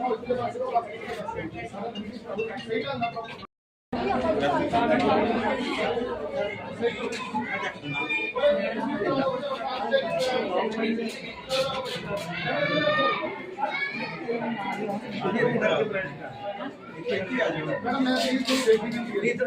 ਨੇ ਪ੍ਰੈਜ਼ੈਂਟ ਕਰਨਾ ਉਸਦੇ ਪਾਸੇ ਉਹ ਆਪਣੇ ਸਾਰਾ ਇੰਗਲਿਸ਼ ਸਹੀ ਗੱਲ ਨਾ ਮੈਡਮ ਮੈਂ ਇਹ ਤੋਂ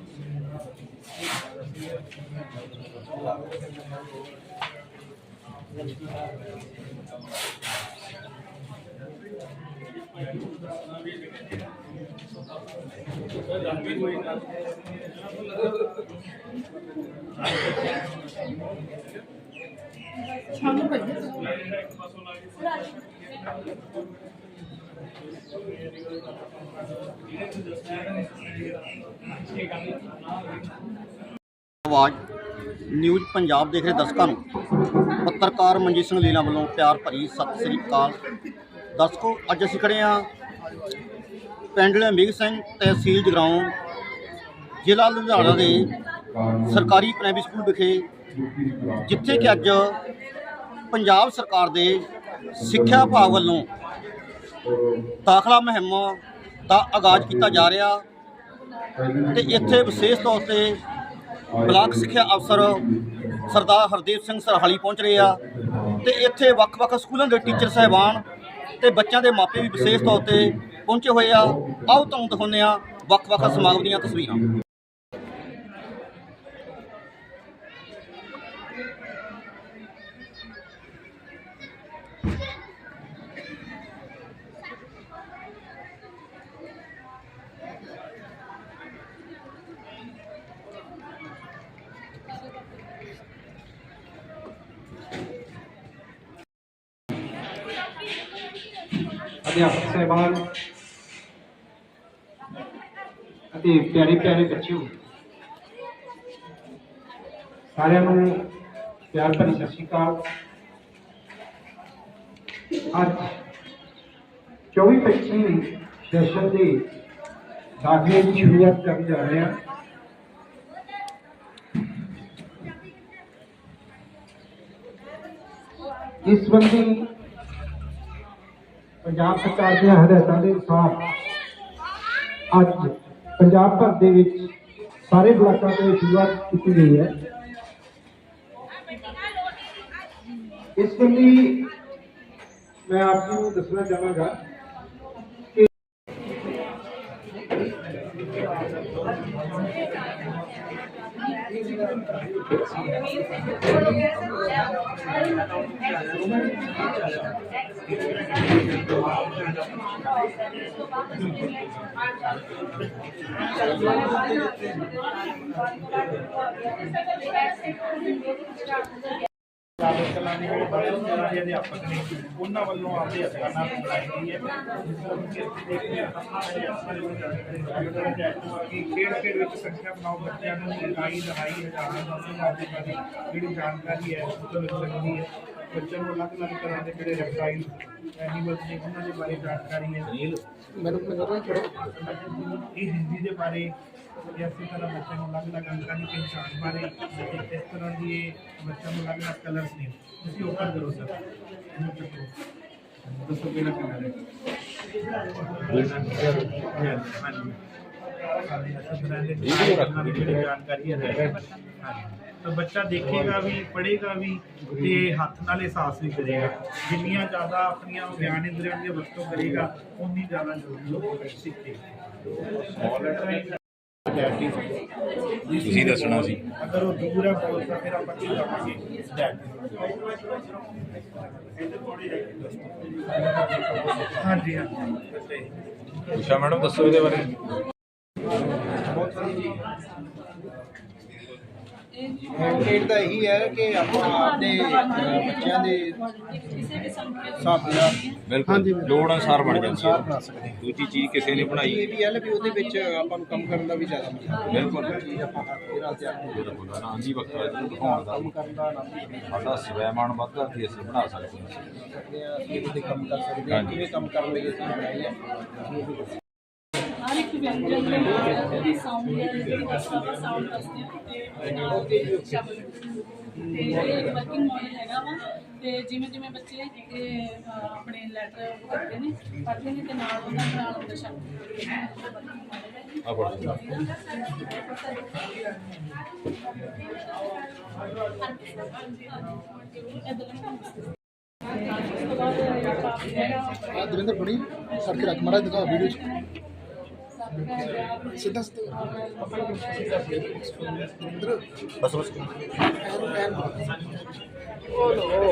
ਇੱਕ ਮਿੰਟ ਆਵਾਜ਼ ਨਿਊਜ਼ ਪੰਜਾਬ ਦੇਖ ਰਹੇ ਦਰਸ਼ਕਾਂ ਨੂੰ। ਪੱਤਰਕਾਰ ਮਨਜੀਤ ਸਿੰਘ ਲੀਲਾ ਵੱਲੋਂ ਪਿਆਰ ਭਰੀ ਸਤਿ ਸ੍ਰੀ ਅਕਾਲ। ਦਰਸ਼ਕੋ, ਅੱਜ ਅਸੀਂ ਖੜੇ ਹਾਂ ਪਿੰਡ ਲੰਬੀਗ ਸਿੰਘ ਤਹਿਸੀਲ ਜਗਰਾਉਂ, ਜ਼ਿਲ੍ਹਾ ਲੁਧਿਆਣਾ ਦੇ ਸਰਕਾਰੀ ਪ੍ਰਾਇਮਰੀ ਸਕੂਲ ਵਿਖੇ, ਜਿੱਥੇ ਕਿ ਅੱਜ ਪੰਜਾਬ ਸਰਕਾਰ ਦੇ ਸਿੱਖਿਆ ਵਿਭਾਗ ਵੱਲੋਂ ਦਾਖਲਾ ਮੁਹਿੰਮ ਦਾ ਆਗਾਜ਼ ਕੀਤਾ ਜਾ ਰਿਹਾ। ਤੇ ਇੱਥੇ ਵਿਸ਼ੇਸ਼ ਤੌਰ ਤੇ ਬਲਾਕ ਸਿੱਖਿਆ ਅਫਸਰ ਸਰਦਾਰ ਹਰਦੀਪ ਸਿੰਘ ਸਰਹਾਲੀ ਪਹੁੰਚ ਰਹੇ ਆ ਤੇ ਇੱਥੇ ਵੱਖ-ਵੱਖ ਸਕੂਲਾਂ ਦੇ ਟੀਚਰ ਸਹਿਬਾਨ ਤੇ ਬੱਚਿਆਂ ਦੇ ਮਾਪੇ ਵੀ ਵਿਸ਼ੇਸ਼ ਤੌਰ ਤੇ ਪਹੁੰਚੇ ਹੋਏ ਆ। ਆਓ ਤੁਹਾਨੂੰ ਦਿਖਾਉਂਦੇ ਆ ਵੱਖ-ਵੱਖ ਸਮਾਗਮ ਦੀਆਂ ਤਸਵੀਰਾਂ। ਅਧਿਆਪਕ ਅਤੇ ਪਿਆਰੇ ਪਿਆਰੇ ਬੱਚਿਓ, ਸਾਰਿਆਂ ਨੂੰ ਪਿਆਰ ਭਰੀ ਸਤਿ ਸ਼੍ਰੀ ਅਕਾਲ। ਅੱਜ 24 25 ਸੈਸ਼ਨ ਦੇ ਦਾਖਲੇ ਦੀ ਸ਼ੁਰੂਆਤ ਕਰਨ ਜਾ ਰਹੇ ਹਾਂ। ਇਸ ਸੰਬੰਧੀ ਪੰਜਾਬ ਸਰਕਾਰ ਦੀਆਂ ਹਦਾਇਤਾਂ ਦੇ ਅਨੁਸਾਰ ਅੱਜ ਪੰਜਾਬ ਭਰ ਦੇ ਵਿੱਚ ਸਾਰੇ ਬਲਾਕਾਂ ਤੋਂ ਸ਼ੁਰੂਆਤ ਕੀਤੀ ਗਈ ਹੈ। ਇਸ ਲਈ ਮੈਂ ਆਪ ਜੀ ਨੂੰ ਦੱਸਣਾ ਚਾਹਾਂਗਾ ਕਿ ਸਾਬਤ ਕਲਾਨੀ ਜਿਹੜੇ ਬੜੇ ਜਿਹੜੇ ਅਧਿਆਪਕ ਨੇ ਉਹਨਾਂ ਵੱਲੋਂ ਆਪਦੇ ਹੱਥਾਂ ਨਾਲ ਬਣਾਈ ਗਈ ਹੈ ਜਿਸ ਤਰ੍ਹਾਂ ਕਿ ਅਸੀਂ ਦੇਖਦੇ ਹਾਂ ਆਪਣਾ ਜਿਹੜੇ ਅਫਸਰ ਨੂੰ ਜਾਣਕਾਰੀ ਕਿ ਖੇਡ ਖੇਡ ਵਿੱਚ ਸੰਖਿਆ ਬਣਾਓ ਬੱਚਿਆਂ ਨੂੰ ਇਕਾਈ ਦਹਾਈ ਹਜ਼ਾਰਾਂ ਦਸ ਹਜ਼ਾਰ ਦੀ ਬਾਰੇ ਜਿਹੜੀ ਜਾਣਕਾਰੀ ਹੈ, ਉਹ ਤੋਂ ਮਿਲ ਸਕਦੀ ਹੈ। ਬੱਚਿਆਂ ਨੂੰ ਅਲੱਗ-ਅਲੱਗ ਤਰ੍ਹਾਂ ਦੇ ਜਿਹੜੇ ਰੈਪਟਾਈਲ ਐਨੀਮਲਸ ਨੇ ਉਹਨਾਂ ਦੇ ਬਾਰੇ ਜਾਣਕਾਰੀ ਹੈ ਇਹ ਹਿੰਦੀ ਦੇ ਬਾਰੇ ਜਾਂ ਇਸੇ ਤਰ੍ਹਾਂ ਬੱਚਿਆਂ ਨੂੰ ਅਲੱਗ-ਅਲੱਗ ਅੰਕਾਂ ਦੀ ਪਹਿਚਾਣ ਬਾਰੇ ਤੇ ਇਸ ਤਰ੍ਹਾਂ ਦੀ ਇਹ ਬੱਚਿਆਂ ਨੂੰ ਅਲੱਗ-ਅਲੱਗ ਕਲਰਸ ਨੇ ਤੁਸੀਂ ਓਪਨ ਕਰੋ ਸਰ ਇਹਨੂੰ ਚੱਕੋ ਦੱਸੋ ਕਿਹੜਾ ਕਲਰ ਹੈ ਹਾਂਜੀ ਹਾਂਜੀ ਅੱਛਾ ਬ੍ਰਾਂਡ ਦੇ ਉਹਨਾਂ ਦੀ ਜਿਹੜੀ ਜਾਣਕਾਰੀ ਹੈ ਹਾਂਜੀ ਤਾਂ ਬੱਚਾ ਦੇਖੇਗਾ ਵੀ ਪੜ੍ਹੇਗਾ ਵੀ ਤੇ ਹੱਥ ਨਾਲ ਅਹਿਸਾਸ ਵੀ ਕਰੇਗਾ। ਜਿੰਨੀਆਂ ਜ਼ਿਆਦਾ ਆਪਣੀਆਂ ਬਿਆਨ ਇੰਦਰੀਆਂ ਦੀ ਵਰਤੋਂ ਕਰੇਗਾ ਉਨੀ ਜ਼ਿਆਦਾ ਜੋ ਸਿੱਖੇਗਾ ਤੁਸੀਂ ਦੱਸਣਾ ਸੀ। ਅਗਰ ਉਹ ਦੂਰ ਹੈ ਬੋਲ ਤਾਂ ਫਿਰ ਆਪਾਂ ਕੀ ਕਰਾਂਗੇ? ਡੈਡ ਹਾਂਜੀ ਹਾਂਜੀ। ਉਸ਼ਾ ਮੈਡਮ ਦੱਸੋ ਇਹਦੇ ਬਾਰੇ। ਹੈਂਡਮੇਡ ਦਾ ਇਹੀ ਹੈ ਕਿ ਆਪਾਂ ਆਪਣੇ ਬੱਚਿਆਂ ਦੇ ਹਿਸਾਬ ਨਾਲ ਬਿਲਕੁਲ ਲੋੜ ਅਨੁਸਾਰ ਬਣ ਜਾਂਦੀ ਹੈ। ਬਣਾ ਸਕਦੇ ਹਾਂ। ਦੂਜੀ ਚੀਜ਼ ਕਿਸੇ ਨੇ ਇਹ ਬਣਾਈ ਵੀ ਹੈ ਨਾ ਵੀ ਉਹਦੇ ਵਿੱਚ ਆਪਾਂ ਨੂੰ ਕੰਮ ਕਰਨ ਦਾ ਵੀ ਜ਼ਿਆਦਾ ਮਜ਼ਾ ਆਉਂਦਾ। ਬਿਲਕੁਲ। ਚੀਜ਼ ਆਪਾਂ ਹੱਥ ਦੇ ਨਾਲ ਤਿਆਰ ਕਰਦੇ ਜਿਹੜਾ ਬੋਲਣਾ ਨਾ ਆਂਦੀ ਵਕਤ ਹੈ ਦਿਖਾਉਣ ਦਾ। ਕੰਮ ਕਰਨ ਦਾ ਆਨੰਦ ਵੀ ਸਾਡਾ ਸਵੈਮਾਨ ਵੱਧਦਾ ਕਿ ਅਸੀਂ ਬਣਾ ਸਕਦੇ ਹਾਂ। ਸਕਦੇ ਹਾਂ ਅਸੀਂ ਉਹਦੇ ਕੰਮ ਕਰ ਸਕਦੇ ਹਾਂ। ਹਾਂਜੀ। ਕਿਵੇਂ ਕੰਮ ਕਰਨ ਲਈ ਅਸੀਂ ਬਣਾਈ ਹੈ। ਹਰ ਇੱਕ ਵਿਅੰਜਨ ਦੇ ਨਾਲ ਉਹਦੀ ਸਾਊਂਡ ਹੈ ਜਿਹੜੀ ਦੱਸਦਾ ਸਾਊਂਡ ਦੱਸਦੀ ਤੇ ਉਹਦੇ ਨਾਲ ਸ਼ਬਦ ਤੇ ਇਹ ਵਰਕਿੰਗ ਮਾਡਲ ਹੈਗਾ ਵਾ। ਤੇ ਜਿਵੇਂ ਜਿਵੇਂ ਬੱਚੇ ਇਹ ਆਪਣੇ ਲੈਟਰ ਕਰਦੇ ਨੇ ਪੜ੍ਹਦੇ ਨੇ ਤੇ ਨਾਲ ਉਹਨਾਂ ਦੇ ਨਾਲ ਹੁੰਦਾ ਸ਼ਬਦ। ਆ ਪੜ੍ਹੋ ਇਸ ਤੋਂ ਬਾਅਦ ਇਹ ਕਾਫੀ ਹੈਗਾ ਆ ਦਵਿੰਦਰ ਫੜੀ ਸੜ ਕੇ ਰੱਖ ਮਾਰਾ ਦਿਖਾ ਵੀਡੀਓ ਚ। సిద్ధస్తు బస్ బస్ ఓ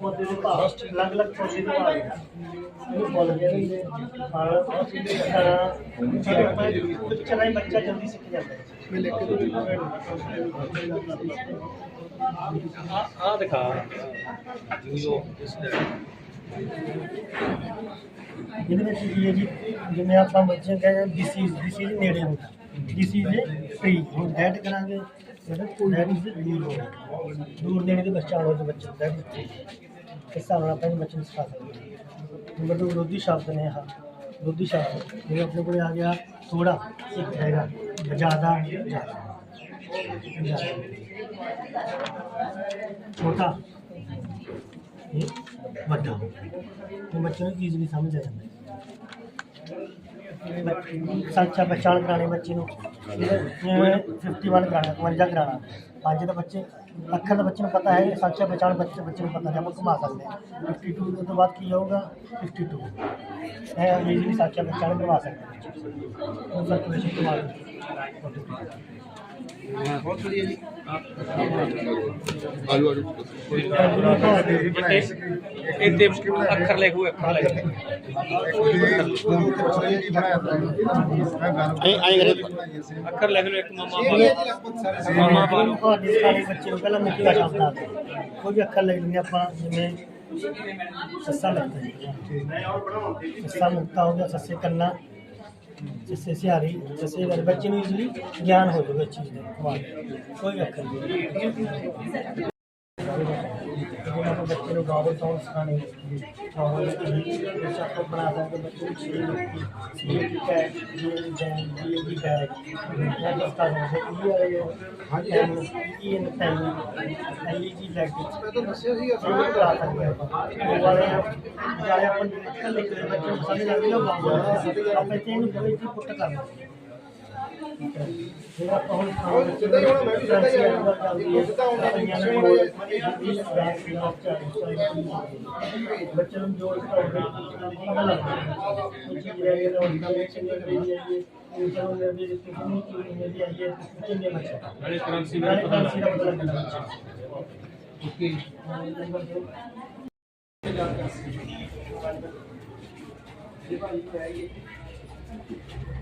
अलग अलग बच्चा जल्दी सीख जाता है जी जिन्हें आप बच्चे कह दिस इज़ फ्री हम दैट करांगे ਇਜ਼ ਦੂਰ ਦੂਰ ਨੇੜੇ ਦੇ ਬੱਚਾ ਹੋ ਜੋ ਬੱਚਾ ਡੈਟ ਇਸ ਹਿਸਾਬ ਨਾਲ ਆਪਾਂ ਇਹਨੂੰ ਬੱਚੇ ਨੂੰ ਸਿਖਾ ਸਕਦੇ ਹਾਂ ਨੰਬਰ ਦੋ ਵਿਰੋਧੀ ਸ਼ਬਦ ਨੇ ਹਾਂ ਵਿਰੋਧੀ ਸ਼ਬਦ ਜਿਵੇਂ ਆਪਣੇ ਕੋਲ ਆ ਗਿਆ ਥੋੜਾ ਇੱਕ ਹੈਗਾ ਜ਼ਿਆਦਾ ਜ਼ਿਆਦਾ ਛੋਟਾ ਇਹ ਵੱਡਾ ਤੇ ਬੱਚੇ ਨੂੰ ਈਜ਼ੀਲੀ ਸਮਝ ਆ ਜਾਂਦਾ ਹੈ ਸੱਚਾ 51 ਕਰਾਣਾ 51 ਕਰਾਣਾ ਪੰਜ ਦੇ ਬੱਚੇ। ਅੱਖਰ ਦਾ ਬੱਚੇ ਨੂੰ ਪਤਾ ਹੈ ਸੱਚਾ ਪਛਾਣ ਬੱਚੇ ਬੱਚੇ ਨੂੰ ਪਤਾ ਹੈ ਆਪਾਂ ਘੁਮਾ ਸਕਦੇ ਹਾਂ। 52 ਤੋਂ ਬਾਅਦ ਕੀ ਆਊਗਾ? 52 ਇਹ ਈਜ਼ੀਲੀ ਸੱਚਾ ਪਛਾਣ ਕਰਵਾ ਸਕਦੇ ਹਾਂ। ਉਹ ਸਰਕੂਲੇਸ਼ਨ ਘੁਮਾ ਸਕਦੇ ਬਹੁਤ ਵਧੀਆ ਜੀ। ਆਜੋ ਆਜੋ। ਇੱਥੇ ਅੱਖਰ ਪਹਿਲਾਂ ਮਿੱਠਾ ਸ਼ਬਦ ਆ ਕੋਈ ਵੀ ਅੱਖਰ ਲਿਖ ਦਿੰਦੇ ਆਪਾਂ ਜਿਵੇਂ ਸੱਸਾ ਲਿਖਦੇ ਹਾਂ ਸੱਸਾ ਮੁਕਤਾ ਹੋ ਗਿਆ, ਸੱਸੇ ਕੰਨਾ ਜਿਸੇ ਸਿਹਾਰੀ ਜਿਸੇ ਵਾਲੇ ਬੱਚੇ ਨੂੰ ਇਜ਼ੀਲੀ ਗਿਆਨ ਹੋ ਜਾਵੇ ਚੀਜ਼ ਦਾ। ਕੋਈ ਅੱਖਰ ਨਹੀਂ ਬੱਚੇ ਨੂੰ ਗਾਵਲ ਸੌਂਗ ਸਿਖਾਣੇ ਗਾਵਲ ਵਿੱਚ ਆਪਾਂ ਬਣਾ ਸਕਦੇ ਬੱਚੇ ਨੂੰ ਲਿਖੀ ਛੇ ਦੀ ਕੈਟ ਜੀ ਜੈਨ ਜੀ ਦੀ ਬੈਗ ਇਹ ਦਸਤਾ ਹੈ ਇਹ ਵਾਲੇ ਹਾਂਜੀ ਇਹ ਇਨ ਪੈਨ ਐਲ ਜੀ ਬੈਗ ਮੈਂ ਤਾਂ ਦੱਸਿਆ ਸੀ ਅਸੀਂ ਕਰਾ ਸਕਦੇ ਹਾਂ ਆਪਾਂ। ਉਹ ਵਾਲੇ ਜਿਹੜੇ ਆਪਾਂ ਨਿਕਲ ਲਿਖਦੇ ਬੱਚੇ ਨੂੰ ਸਮਝ ਨਾ ਬਾਬਾ ਆਪਾਂ ਤੇ ਇਹਨੂੰ ਬੜੇ ਜੀ ਪੁੱਟ ਕਰਨਾ ਠੀਕ ਹੈ ਫਿਰ ਆਪਾਂ ਹੁਣ ਖਾਣ ਸਿੱਧਾ ਹੀ ਹੋਣਾ, ਮੈਂ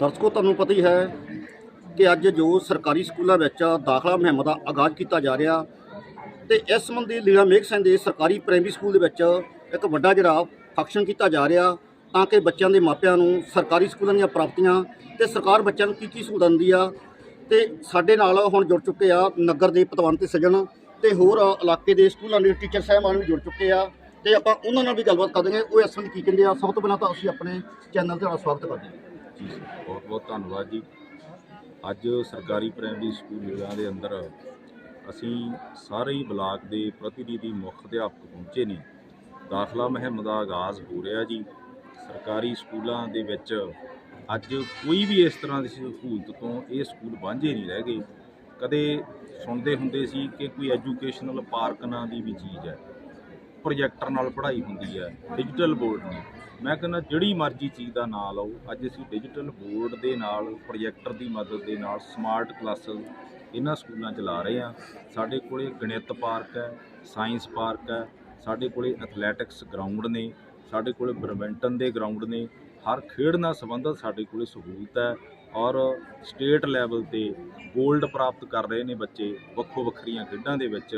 ਦਰਸ਼ਕੋ, ਤੁਹਾਨੂੰ ਪਤਾ ਹੀ ਹੈ ਕਿ ਅੱਜ ਜੋ ਸਰਕਾਰੀ ਸਕੂਲਾਂ ਵਿੱਚ ਦਾਖਲਾ ਮੁਹਿੰਮ ਦਾ ਆਗਾਜ਼ ਕੀਤਾ ਜਾ ਰਿਹਾ ਤੇ ਇਸ ਸੰਬੰਧੀ ਲੀਲਾ ਮੇਘ ਸਿੰਘ ਦੇ ਸਰਕਾਰੀ ਪ੍ਰਾਇਮਰੀ ਸਕੂਲ ਦੇ ਵਿੱਚ ਇੱਕ ਵੱਡਾ ਜਿਹੜਾ ਫੰਕਸ਼ਨ ਕੀਤਾ ਜਾ ਰਿਹਾ ਤਾਂ ਕਿ ਬੱਚਿਆਂ ਦੇ ਮਾਪਿਆਂ ਨੂੰ ਸਰਕਾਰੀ ਸਕੂਲਾਂ ਦੀਆਂ ਪ੍ਰਾਪਤੀਆਂ ਤੇ ਸਰਕਾਰ ਬੱਚਿਆਂ ਨੂੰ ਕੀ ਕੀ ਸਹੂਲਤਾਂ ਦਿੰਦੀ ਆ ਤੇ ਸਾਡੇ ਨਾਲ ਹੁਣ ਜੁੜ ਚੁੱਕੇ ਆ ਨਗਰ ਦੇ ਪਤਵੰਤ ਸੱਜਣ ਤੇ ਹੋਰ ਇਲਾਕੇ ਦੇ ਸਕੂਲਾਂ ਦੇ ਟੀਚਰ ਸਾਹਿਬਾਨ ਵੀ ਜੁੜ ਚੁੱਕੇ ਆ ਤੇ ਆਪਾਂ ਉਹਨਾਂ ਨਾਲ ਵੀ ਗੱਲਬਾਤ ਕਰਦੇ ਹਾਂ। ਉਹ ਇਸ ਸੰਬੰਧੀ ਕੀ ਕਹਿੰਦੇ ਆ? ਸਭ ਤੋਂ ਪਹਿਲਾਂ ਤਾਂ ਅਸੀਂ ਆਪਣੇ ਚੈਨਲ ਤੇ ਤੁਹਾਡਾ ਸਵਾਗਤ ਕਰਦੇ ਹਾਂ। ਜੀ। ਬਹੁਤ ਬਹੁਤ ਧੰਨਵਾਦ ਜੀ। ਅੱਜ ਸਰਕਾਰੀ ਪ੍ਰਾਇਮਰੀ ਸਕੂਲਾਂ ਦੇ ਅੰਦਰ ਅਸੀਂ ਸਾਰੇ ਹੀ ਬਲਾਕ ਦੇ ਪ੍ਰਤੀਨਿਧੀ ਮੁੱਖ ਅਧਿਆਪਕ ਪਹੁੰਚੇ ਨੇ। ਦਾਖਲਾ ਮੁਹਿੰਮ ਦਾ ਆਗਾਜ਼ ਹੋ ਰਿਹਾ ਜੀ। ਸਰਕਾਰੀ ਸਕੂਲਾਂ ਦੇ ਵਿੱਚ ਅੱਜ ਕੋਈ ਵੀ ਇਸ ਤਰ੍ਹਾਂ ਦੀ ਸਹੂਲਤ ਤੋਂ ਇਹ ਸਕੂਲ ਵਾਂਝੇ ਨਹੀਂ ਰਹਿ ਗਏ। ਕਦੇ ਸੁਣਦੇ ਹੁੰਦੇ ਸੀ ਕਿ ਕੋਈ ਐਜੂਕੇਸ਼ਨਲ ਪਾਰਕ ਨਾਂ ਦੀ ਵੀ ਚੀਜ਼ ਹੈ। ਪ੍ਰੋਜੈਕਟਰ ਨਾਲ ਪੜ੍ਹਾਈ ਹੁੰਦੀ ਹੈ ਡਿਜੀਟਲ ਬੋਰਡ ਨਾਲ। ਮੈਂ ਕਹਿੰਦਾ ਜਿਹੜੀ ਮਰਜ਼ੀ ਚੀਜ਼ ਦਾ ਨਾਂ ਲਓ, ਅੱਜ ਅਸੀਂ ਡਿਜੀਟਲ ਬੋਰਡ ਦੇ ਨਾਲ ਪ੍ਰੋਜੈਕਟਰ ਦੀ ਮਦਦ ਦੇ ਨਾਲ ਸਮਾਰਟ ਕਲਾਸਾਂ ਇਹਨਾਂ ਸਕੂਲਾਂ 'ਚ ਲਾ ਰਹੇ ਹਾਂ। ਸਾਡੇ ਕੋਲੇ ਗਣਿਤ ਪਾਰਕ ਹੈ ਸਾਇੰਸ ਪਾਰਕ ਹੈ, ਸਾਡੇ ਕੋਲੇ ਐਥਲੈਟਿਕਸ ਗਰਾਊਂਡ ਨੇ, ਸਾਡੇ ਕੋਲੇ ਬੈਡਮਿੰਟਨ ਦੇ ਗਰਾਊਂਡ ਨੇ, ਹਰ ਖੇਡ ਨਾਲ ਸੰਬੰਧਿਤ ਸਾਡੇ ਕੋਲੇ ਸਹੂਲਤ ਹੈ ਔਰ ਸਟੇਟ ਲੈਵਲ ਤੇ 골ਡ ਪ੍ਰਾਪਤ ਕਰ ਰਹੇ ਨੇ ਬੱਚੇ ਵੱਖੋ ਵੱਖਰੀਆਂ ਖੇਡਾਂ ਦੇ ਵਿੱਚ।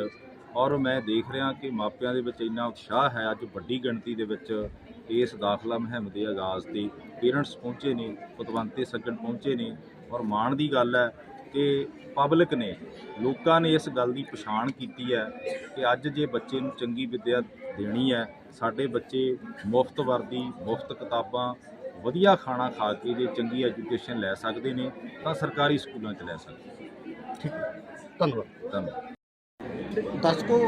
ਔਰ ਮੈਂ ਦੇਖ ਰਿਹਾ ਕਿ ਮਾਪਿਆਂ ਦੇ ਵਿੱਚ ਇੰਨਾ ਉਤਸ਼ਾਹ ਹੈ ਅੱਜ ਵੱਡੀ ਗਿਣਤੀ ਦੇ ਵਿੱਚ ਇਸ ਦਾਖਲਾ ਮੁਹਿੰਮ ਦੇ ਆਗਾਜ਼ ਤੇ ਪੇਰੈਂਟਸ ਪਹੁੰਚੇ ਨੇ ਪਤਵੰਤੇ ਸੱਜਣ ਪਹੁੰਚੇ ਨੇ ਔਰ ਮਾਣ ਦੀ ਗੱਲ ਹੈ ਕਿ ਪਬਲਿਕ ਨੇ ਲੋਕਾਂ ਨੇ ਇਸ ਗੱਲ ਦੀ ਪਛਾਣ ਕੀਤੀ ਹੈ ਕਿ ਅੱਜ ਜੇ ਬੱਚੇ ਨੂੰ ਚੰਗੀ ਵਿੱਦਿਆ ਦੇਣੀ ਹੈ ਸਾਡੇ ਬੱਚੇ ਮੁਫਤ ਵਰਦੀ ਮੁਫਤ ਕਿਤਾਬਾਂ ਵਧੀਆ ਖਾਣਾ ਖਾ ਕੇ ਜੇ ਚੰਗੀ ਐਜੂਕੇਸ਼ਨ ਲੈ ਸਕਦੇ ਨੇ ਤਾਂ ਸਰਕਾਰੀ ਸਕੂਲਾਂ 'ਚ ਲੈ ਸਕਦੇ ਧੰਨਵਾਦ। ਧੰਨਵਾਦ। ਦਰਸ਼ਕੋ,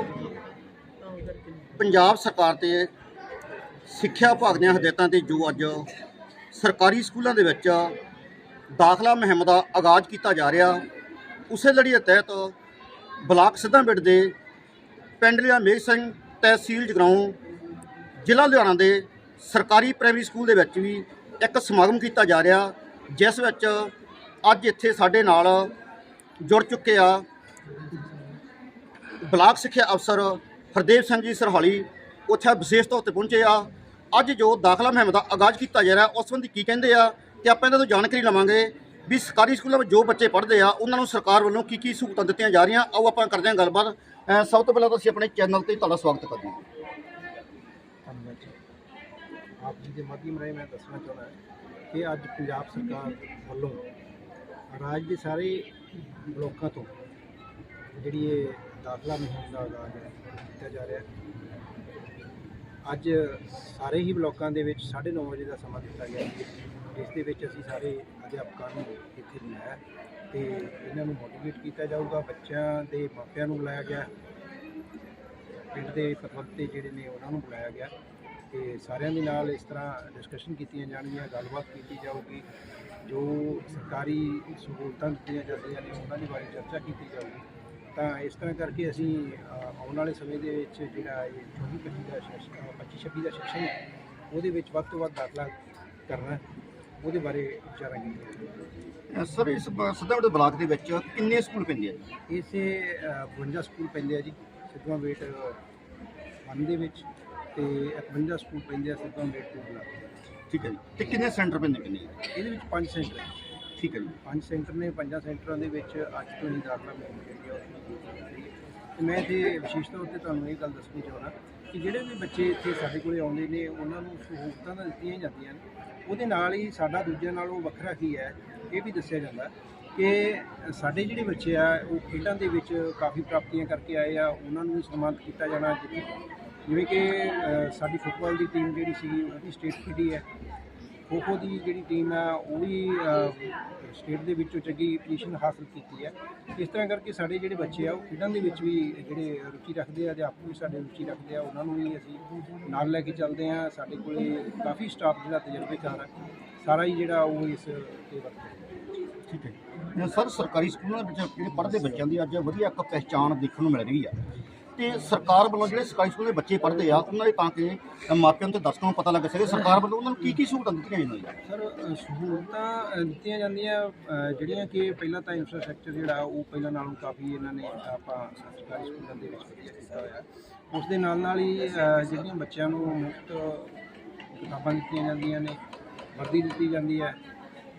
ਪੰਜਾਬ ਸਰਕਾਰ ਤੇ ਸਿੱਖਿਆ ਵਿਭਾਗ ਦੀਆਂ ਹਦਾਇਤਾਂ ਤੇ ਜੋ ਅੱਜ ਸਰਕਾਰੀ ਸਕੂਲਾਂ ਦੇ ਵਿੱਚ ਦਾਖਲਾ ਮੁਹਿੰਮ ਦਾ ਆਗਾਜ਼ ਕੀਤਾ ਜਾ ਰਿਹਾ, ਉਸੇ ਲੜੀ ਦੇ ਤਹਿਤ ਬਲਾਕ ਸਿੱਧਾਂਬਿੰਡ ਦੇ ਪਿੰਡ ਲਿਆ ਮੇਘ ਸਿੰਘ ਤਹਿਸੀਲ ਜਗਰਾਉਂ, ਜ਼ਿਲ੍ਹਾ ਲੁਧਿਆਣਾ ਦੇ ਸਰਕਾਰੀ ਪ੍ਰਾਇਮਰੀ ਸਕੂਲ ਦੇ ਵਿੱਚ ਵੀ ਇੱਕ ਸਮਾਗਮ ਕੀਤਾ ਜਾ ਰਿਹਾ, ਜਿਸ ਵਿੱਚ ਅੱਜ ਇੱਥੇ ਸਾਡੇ ਨਾਲ ਜੁੜ ਚੁੱਕੇ ਆ ਬਲਾਕ ਸਿੱਖਿਆ ਅਫਸਰ ਹਰਦੇਵ ਸਿੰਘ ਜੀ ਸਰਹਾਲੀ ਉੱਥੇ ਵਿਸ਼ੇਸ਼ ਤੌਰ ਤੇ ਪਹੁੰਚੇ ਆ। ਅੱਜ ਜੋ ਦਾਖਲਾ ਮੁਹਿੰਮ ਦਾ ਆਗਾਜ਼ ਕੀਤਾ ਜਾ ਰਿਹਾ, ਉਸ ਸੰਬੰਧੀ ਕੀ ਕਹਿੰਦੇ ਆ ਤੇ ਆਪਾਂ ਇਹਨਾਂ ਤੋਂ ਜਾਣਕਾਰੀ ਲਵਾਂਗੇ ਵੀ ਸਰਕਾਰੀ ਸਕੂਲਾਂ ਵਿੱਚ ਜੋ ਬੱਚੇ ਪੜ੍ਹਦੇ ਆ, ਉਹਨਾਂ ਨੂੰ ਸਰਕਾਰ ਵੱਲੋਂ ਕੀ ਕੀ ਸਹੂਲਤਾਂ ਦਿੱਤੀਆਂ ਜਾ ਰਹੀਆਂ। ਆਓ ਆਪਾਂ ਕਰਦੇ ਹਾਂ ਗੱਲਬਾਤ। ਅਹ ਸਭ ਤੋਂ ਪਹਿਲਾਂ ਤਾਂ ਅਸੀਂ ਆਪਣੇ ਚੈਨਲ ਤੇ ਤੁਹਾਡਾ ਸਵਾਗਤ ਕਰਦੇ ਹਾਂ। ਧੰਨਵਾਦ ਜੀ। ਆਪ ਜੀ ਦੇ ਮਾਧਿਅਮ ਰਾਹੀਂ ਮੈਂ ਦੱਸਣਾ ਚਾਹੁੰਦਾ ਹਾਂ ਕਿ ਅੱਜ ਪੰਜਾਬ ਸਰਕਾਰ ਵੱਲੋਂ ਰਾਜ ਦੇ ਸਾਰੇ ਬਲੋਕਾਂ ਤੋਂ ਜਿਹੜੀ ਇਹ ਦਾਖਲਾ ਮੁਹਿੰਮ ਦਾ ਆਗਾਜ਼ ਹੈ ਕੀਤਾ ਜਾ ਰਿਹਾ। ਅੱਜ ਸਾਰੇ ਹੀ ਬਲੋਕਾਂ ਦੇ ਵਿੱਚ 9:30 ਵਜੇ ਦਾ ਸਮਾਂ ਦਿੱਤਾ ਗਿਆ। ਹੈ ਜਿਸ ਦੇ ਵਿੱਚ ਅਸੀਂ ਸਾਰੇ ਅਧਿਆਪਕਾਂ ਨੂੰ ਇੱਥੇ ਬੁਲਾਇਆ ਤੇ ਇਹਨਾਂ ਨੂੰ ਮੋਟੀਵੇਟ ਕੀਤਾ ਜਾਊਗਾ। ਬੱਚਿਆਂ ਦੇ ਮਾਪਿਆਂ ਨੂੰ ਬੁਲਾਇਆ ਗਿਆ। ਪਿੰਡ ਦੇ ਪਤਵੰਤੇ ਜਿਹੜੇ ਨੇ ਉਹਨਾਂ ਨੂੰ ਬੁਲਾਇਆ ਗਿਆ ਤੇ ਸਾਰਿਆਂ ਦੇ ਨਾਲ ਇਸ ਤਰ੍ਹਾਂ ਡਿਸਕਸ਼ਨ ਕੀਤੀਆਂ ਜਾਣਗੀਆਂ, ਗੱਲਬਾਤ ਕੀਤੀ ਜਾਊਗੀ। ਜੋ ਸਰਕਾਰੀ ਸਹੂਲਤਾਂ ਦਿੱਤੀਆਂ ਜਾਂਦੀਆਂ ਨੇ, ਉਹਨਾਂ ਦੇ ਬਾਰੇ ਚਰਚਾ ਕੀਤੀ ਜਾਊਗੀ। ਤਾਂ ਇਸ ਤਰ੍ਹਾਂ ਕਰਕੇ ਅਸੀਂ ਆਉਣ ਵਾਲੇ ਸਮੇਂ ਦੇ ਵਿੱਚ ਜਿਹੜਾ ਇਹ 24 25 ਦਾ ਸੈਸ਼ਨ 25 26 ਦਾ ਸੈਸ਼ਨ ਹੈ ਉਹਦੇ ਵਿੱਚ ਵੱਧ ਤੋਂ ਵੱਧ ਦਾਖਲਾ ਕਰਨਾ। ਉਹਦੇ ਬਾਰੇ ਵਿਚਾਰਾਂ ਕੀਤੀਆਂ ਸਰ ਇਸ ਸਿੱਧਾਂਬਿੰਡ ਬਲਾਕ ਦੇ ਵਿੱਚ ਕਿੰਨੇ ਸਕੂਲ ਪੈਂਦੇ ਆ ਇਸੇ ਅ, 52 ਸਕੂਲ ਪੈਂਦੇ ਆ ਜੀ ਸਿੱਧਵਾਂ ਵੇਟ ਵਨ ਦੇ ਵਿੱਚ ਤੇ 51 ਸਕੂਲ ਪੈਂਦੇ ਆ ਸਿੱਧਵਾਂ ਵੇਟ ਟੂ ਬਲਾਕ ਦੇ ਵਿੱਚ। ਠੀਕ ਹੈ ਜੀ ਤੇ ਕਿੰਨੇ ਸੈਂਟਰ ਪੈਂਦੇ ਕਿੰਨੇ ਇਹਦੇ ਵਿੱਚ ਪੰਜ ਸੈਂਟਰ ਹੈ ਠੀਕ ਹੈ ਜੀ ਪੰਜ ਸੈਂਟਰ ਨੇ, ਪੰਜਾਂ ਸੈਂਟਰਾਂ ਦੇ ਵਿੱਚ ਅੱਜ ਤੋਂ ਹੀ ਦਾਖਲਾ ਮੁਹਿੰਮ ਜਿਹੜੀ ਤੇ ਮੈਂ ਇੱਥੇ ਵਿਸ਼ੇਸ਼ ਤੌਰ ਤੇ ਤੁਹਾਨੂੰ ਇਹ ਗੱਲ ਦੱਸਣੀ ਚਾਹੁੰਦਾ ਕਿ ਜਿਹੜੇ ਵੀ ਬੱਚੇ ਇੱਥੇ ਸਾਡੇ ਕੋਲੇ ਆਉਂਦੇ ਨੇ, ਉਹਨਾਂ ਨੂੰ ਸਹੂਲਤਾਂ ਤਾਂ ਦਿੱਤੀਆਂ ਹੀ ਜਾਂਦੀਆਂ ਨੇ। ਉਹਦੇ ਨਾਲ ਹੀ ਸਾਡਾ ਦੂਜਿਆਂ ਨਾਲੋਂ ਵੱਖਰਾ ਕੀ ਹੈ, ਇਹ ਵੀ ਦੱਸਿਆ ਜਾਂਦਾ ਕਿ ਸਾਡੇ ਜਿਹੜੇ ਬੱਚੇ ਆ, ਉਹ ਖੇਡਾਂ ਦੇ ਵਿੱਚ ਕਾਫੀ ਪ੍ਰਾਪਤੀਆਂ ਕਰਕੇ ਆਏ ਆ। ਉਹਨਾਂ ਨੂੰ ਸਨਮਾਨਿਤ ਕੀਤਾ ਜਾਣਾ ਜਿਵੇਂ ਜਿਵੇਂ ਕਿ ਸਾਡੀ ਫੁੱਟਬਾਲ ਦੀ ਟੀਮ ਜਿਹੜੀ ਸੀ ਵੀ ਸਟੇਟ ਖੇਡੀ ਹੈ। ਖੋ ਖੋ ਦੀ ਜਿਹੜੀ ਟੀਮ ਹੈ, ਉਹ ਵੀ ਸਟੇਟ ਦੇ ਵਿੱਚੋਂ ਚੰਗੀ ਪੋਜੀਸ਼ਨ ਹਾਸਲ ਕੀਤੀ ਹੈ। ਇਸ ਤਰ੍ਹਾਂ ਕਰਕੇ ਸਾਡੇ ਜਿਹੜੇ ਬੱਚੇ ਆ, ਉਹ ਖੇਡਾਂ ਦੇ ਵਿੱਚ ਵੀ ਜਿਹੜੇ ਰੁਚੀ ਰੱਖਦੇ ਆ, ਅਧਿਆਪਕ ਵੀ ਸਾਡੇ ਰੁਚੀ ਰੱਖਦੇ ਆ, ਉਹਨਾਂ ਨੂੰ ਵੀ ਅਸੀਂ ਨਾਲ ਲੈ ਕੇ ਚੱਲਦੇ ਆ। ਸਾਡੇ ਕੋਲੇ ਕਾਫੀ ਸਟਾਫ ਜਿਹੜਾ ਤਜਰਬੇਕਾਰ ਹੈ ਸਾਰਾ ਹੀ ਜਿਹੜਾ ਉਹ ਇਸ ਤੇ ਵਰਤਦਾ ਠੀਕ ਹੈ। ਜੀ। ਸਰ, ਸਰਕਾਰੀ ਸਕੂਲਾਂ ਦੇ ਵਿੱਚ ਜਿਹੜੇ ਪੜ੍ਹਦੇ ਬੱਚਿਆਂ ਦੀ ਅੱਜ ਵਧੀਆ ਇੱਕ ਪਹਿਚਾਣ ਦੇਖਣ ਨੂੰ ਮਿਲ ਰਹੀ ਆ। ਤੇ ਸਰਕਾਰ ਵੱਲੋਂ ਜਿਹੜੇ ਸਰਕਾਰੀ ਸਕੂਲ ਦੇ ਬੱਚੇ ਪੜ੍ਹਦੇ ਆ, ਉਹਨਾਂ ਦੇ ਤਾਂ ਕਿ ਮਾਪਿਆਂ ਨੂੰ ਤੇ ਦਰਸ਼ਕਾਂ ਨੂੰ ਪਤਾ ਲੱਗ ਸਕੇ। ਸਰਕਾਰ ਵੱਲੋਂ ਉਹਨਾਂ ਨੂੰ ਕੀ ਕੀ ਸਹੂਲਤਾਂ ਦਿੱਤੀਆਂ ਜਾਂਦੀਆਂ ਸਰ ਸਹੂਲਤਾਂ ਦਿੱਤੀਆਂ ਜਾਂਦੀਆਂ ਜਿਹੜੀਆਂ ਕਿ ਪਹਿਲਾਂ ਤਾਂ ਇਨਫਰਾਸਟ੍ਰਕਚਰ ਜਿਹੜਾ, ਉਹ ਪਹਿਲਾਂ ਨਾਲੋਂ ਕਾਫੀ ਇਹਨਾਂ ਨੇ ਆਪਾਂ ਸਰਕਾਰੀ ਸਕੂਲਾਂ ਦੇ ਵਿੱਚ ਵਧੀਆ ਕੀਤਾ ਹੋਇਆ। ਉਸ ਦੇ ਨਾਲ ਨਾਲ ਹੀ ਜਿਹੜੀਆਂ ਬੱਚਿਆਂ ਨੂੰ ਮੁਫਤ ਕਿਤਾਬਾਂ ਦਿੱਤੀਆਂ ਜਾਂਦੀਆਂ ਨੇ, ਵਰਦੀ ਦਿੱਤੀ ਜਾਂਦੀ ਹੈ।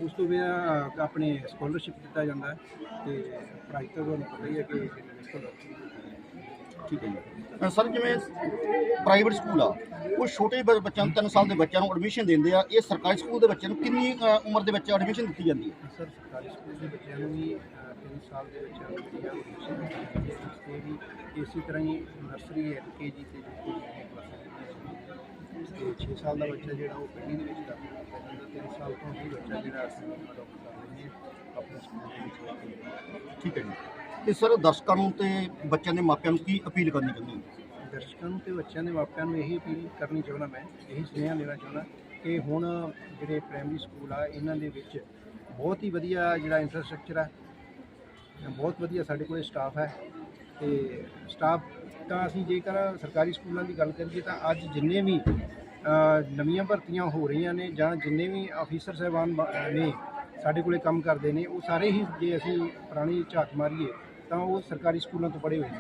ਉਸ ਤੋਂ ਬਿਨਾਂ ਆਪਣੇ ਸਕਾਲਰਸ਼ਿਪ ਦਿੱਤਾ ਜਾਂਦਾ ਹੈ ਤੇ ਪੜ੍ਹਾਈ ਤਾਂ ਤੁਹਾਨੂੰ ਪਤਾ ਹੀ ਹੈ ਕਿ ਠੀਕ ਹੈ ਜੀ। ਸਰ ਜਿਵੇਂ ਪ੍ਰਾਈਵੇਟ ਸਕੂਲ ਆ ਉਹ ਛੋਟੇ ਬ- ਬੱਚਿਆਂ ਨੂੰ 3 ਸਾਲ ਦੇ ਬੱਚਿਆਂ ਨੂੰ ਐਡਮਿਸ਼ਨ ਦਿੰਦੇ ਆ ਇਹ ਸਰਕਾਰੀ ਸਕੂਲ ਦੇ ਬੱਚਿਆਂ ਨੂੰ ਕਿੰਨੀ ਅ, ਉਮਰ ਦੇ ਵਿੱਚ ਐਡਮਿਸ਼ਨ ਦਿੱਤੀ ਜਾਂਦੀ ਹੈ? ਸਰ ਸਰਕਾਰੀ ਸਕੂਲ ਦੇ ਬੱਚਿਆਂ ਨੂੰ ਵੀ 3 ਸਾਲ ਦੇ ਇਸ ਤੇ ਵੀ ਇਸੇ ਤਰ੍ਹਾਂ ਹੀ ਨਰਸਰੀ ਐਲ ਕੇ ਜੀ ਤੇ ਯੂ ਕੇ ਕਲਾਸਾਂ ਤੇ 6 ਸਾਲ ਦਾ ਬੱਚਾ ਜਿਹੜਾ ਉਹ ਪਹਿਲੀ ਦੇ ਵਿੱਚ ਦਾਖਲ ਕੀਤਾ ਜਾਂਦਾ 3 ਸਾਲ ਤੋਂ ਹੀ ਬੱਚਾ ਜਿਹੜਾ ਅਸੀਂ ਅਡਾਪਟ ਕਰ ਲੈਂਦੇ ਹਾਂ ਆਪਣੇ ਸਕੂਲ ਦੇ ਵਿੱਚ। ਠੀਕ ਹੈ ਜੀ। ਤੇ ਸਰ ਦਰਸ਼ਕਾਂ ਨੂੰ ਤੇ ਬੱਚਿਆਂ ਦੇ ਮਾਪਿਆਂ ਨੂੰ ਕੀ ਅਪੀਲ ਕਰਨੀ ਚਾਹੁੰਦੇ ਹੋ? ਦਰਸ਼ਕਾਂ ਨੂੰ ਤੇ ਬੱਚਿਆਂ ਦੇ ਮਾਪਿਆਂ ਨੂੰ ਇਹੀ ਅਪੀਲ ਕਰਨੀ ਚਾਹੁੰਦਾ ਮੈਂ, ਇਹੀ ਸੁਨੇਹਾ ਦੇਣਾ ਚਾਹੁੰਦਾ ਕਿ ਹੁਣ ਜਿਹੜੇ ਪ੍ਰਾਇਮਰੀ ਸਕੂਲ ਆ, ਇਹਨਾਂ ਦੇ ਵਿੱਚ ਬਹੁਤ ਹੀ ਵਧੀਆ ਜਿਹੜਾ ਇਨਫਰਾਸਟ੍ਰਕਚਰ ਆ, ਬਹੁਤ ਵਧੀਆ ਸਾਡੇ ਕੋਲ ਸਟਾਫ ਹੈ ਤੇ ਸਟਾਫ ਤਾਂ ਅਸੀਂ ਜੇਕਰ ਸਰਕਾਰੀ ਸਕੂਲਾਂ ਦੀ ਗੱਲ ਕਰੀਏ ਤਾਂ ਅੱਜ ਜਿੰਨੇ ਵੀ ਨਵੀਆਂ ਭਰਤੀਆਂ ਹੋ ਰਹੀਆਂ ਨੇ ਜਾਂ ਜਿੰਨੇ ਵੀ ਅਫੀਸਰ ਸਾਹਿਬਾਨ ਨੇ ਸਾਡੇ ਕੋਲੇ ਕੰਮ ਕਰਦੇ ਨੇ, ਉਹ ਸਾਰੇ ਹੀ ਜੇ ਅਸੀਂ ਪੁਰਾਣੀ ਝਾਕ ਮਾਰੀਏ ਤਾਂ ਉਹ ਸਰਕਾਰੀ ਸਕੂਲਾਂ ਤੋਂ ਪੜ੍ਹੇ ਹੋਏ ਨੇ।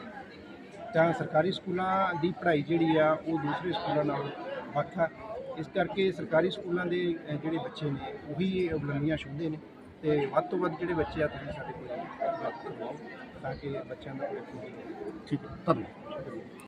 ਤਾਂ ਸਰਕਾਰੀ ਸਕੂਲਾਂ ਦੀ ਪੜ੍ਹਾਈ ਜਿਹੜੀ ਆ ਉਹ ਦੂਸਰੇ ਸਕੂਲਾਂ ਨਾਲੋਂ ਵੱਖ ਆ। ਇਸ ਕਰਕੇ ਸਰਕਾਰੀ ਸਕੂਲਾਂ ਦੇ ਜਿਹੜੇ ਬੱਚੇ ਨੇ ਉਹੀ ਬੁਲੰਦੀਆਂ ਛੂਹਦੇ ਨੇ ਤੇ ਵੱਧ ਤੋਂ ਵੱਧ ਜਿਹੜੇ ਬੱਚੇ ਆ ਤੁਸੀਂ ਸਾਡੇ ਕੋਲ ਤਾਂ ਕਿ ਬੱਚਿਆਂ ਦਾ ਕੋਈ ਠੀਕ ਹੈ ਧੰਨਵਾਦ।